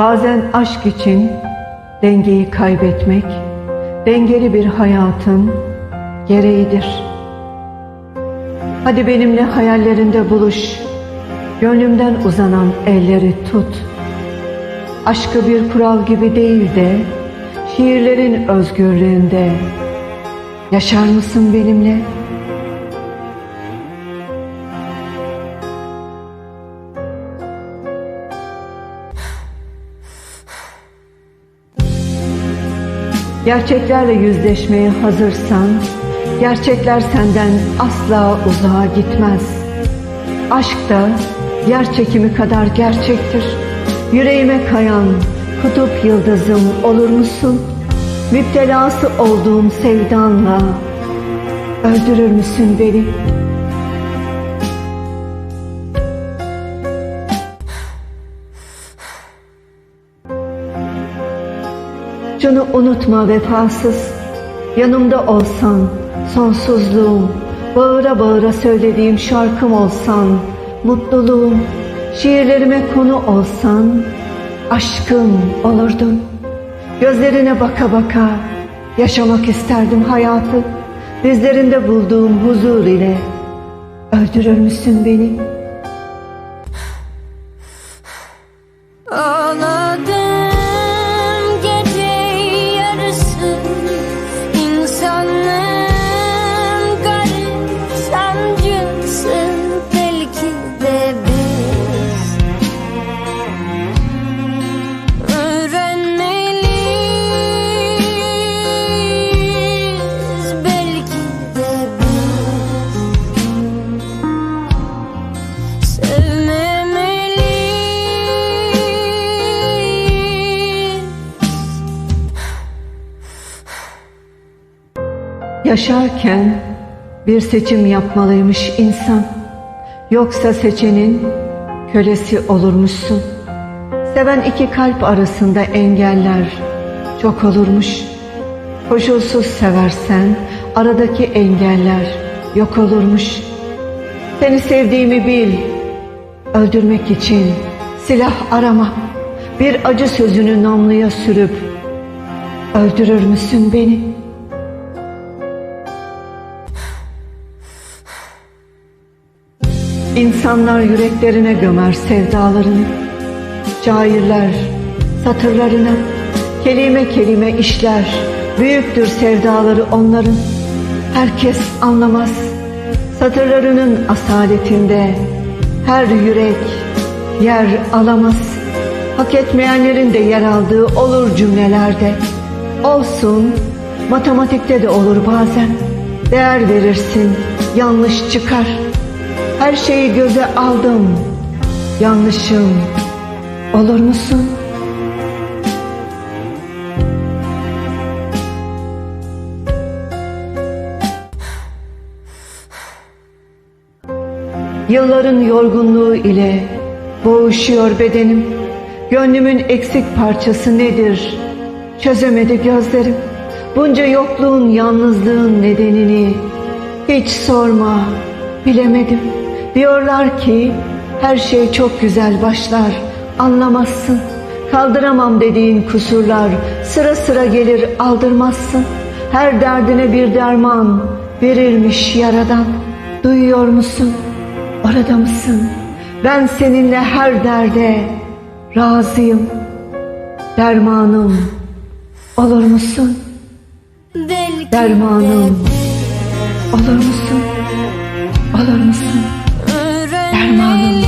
Bazen aşk için dengeyi kaybetmek, dengeli bir hayatın gereğidir. Hadi benimle hayallerinde buluş, gönlümden uzanan elleri tut. Aşkı bir kural gibi değil de, şiirlerin özgürlüğünde. Yaşar mısın benimle? Gerçeklerle yüzleşmeye hazırsan, gerçekler senden asla uzağa gitmez. Aşk da yer çekimi kadar gerçektir. Yüreğime kayan kutup yıldızım olur musun? Müptelası olduğum sevdanla öldürür müsün beni? Şunu unutma vefasız, yanımda olsan sonsuzluğum, bağıra bağıra söylediğim şarkım olsan, mutluluğum, şiirlerime konu olsan, aşkım olurdun. Gözlerine baka baka yaşamak isterdim hayatı, dizlerinde bulduğum huzur ile öldürür müsün beni? Ağladım Yaşarken bir seçim yapmalıymış insan. Yoksa seçenin kölesi olurmuşsun. Seven iki kalp arasında engeller çok olurmuş. Koşulsuz seversen aradaki engeller yok olurmuş. Seni sevdiğimi bil. Öldürmek için silah arama. Bir acı sözünü namluya sürüp öldürür müsün beni?'' İnsanlar yüreklerine gömer sevdalarını. Şairler satırlarına kelime kelime işler. Büyüktür sevdaları onların. Herkes anlamaz. Satırlarının asaletinde her yürek yer alamaz. Hak etmeyenlerin de yer aldığı olur cümlelerde. Olsun, matematikte de olur bazen. Değer verirsin, yanlış çıkar. Her şeyi göze aldım. Yanlışım olur musun? Yılların yorgunluğu ile boğuşuyor bedenim. Gönlümün eksik parçası nedir? Çözemedi gözlerim. Bunca yokluğun, yalnızlığın nedenini hiç sorma, bilemedim. Diyorlar ki her şey çok güzel başlar, anlamazsın. Kaldıramam dediğin kusurlar sıra sıra gelir aldırmazsın. Her derdine bir derman verilmiş yaradan. Duyuyor musun? Orada mısın? Ben seninle her derde razıyım. Dermanım olur musun? Belki Dermanım de olur musun? Olur musun? 干嘛呢？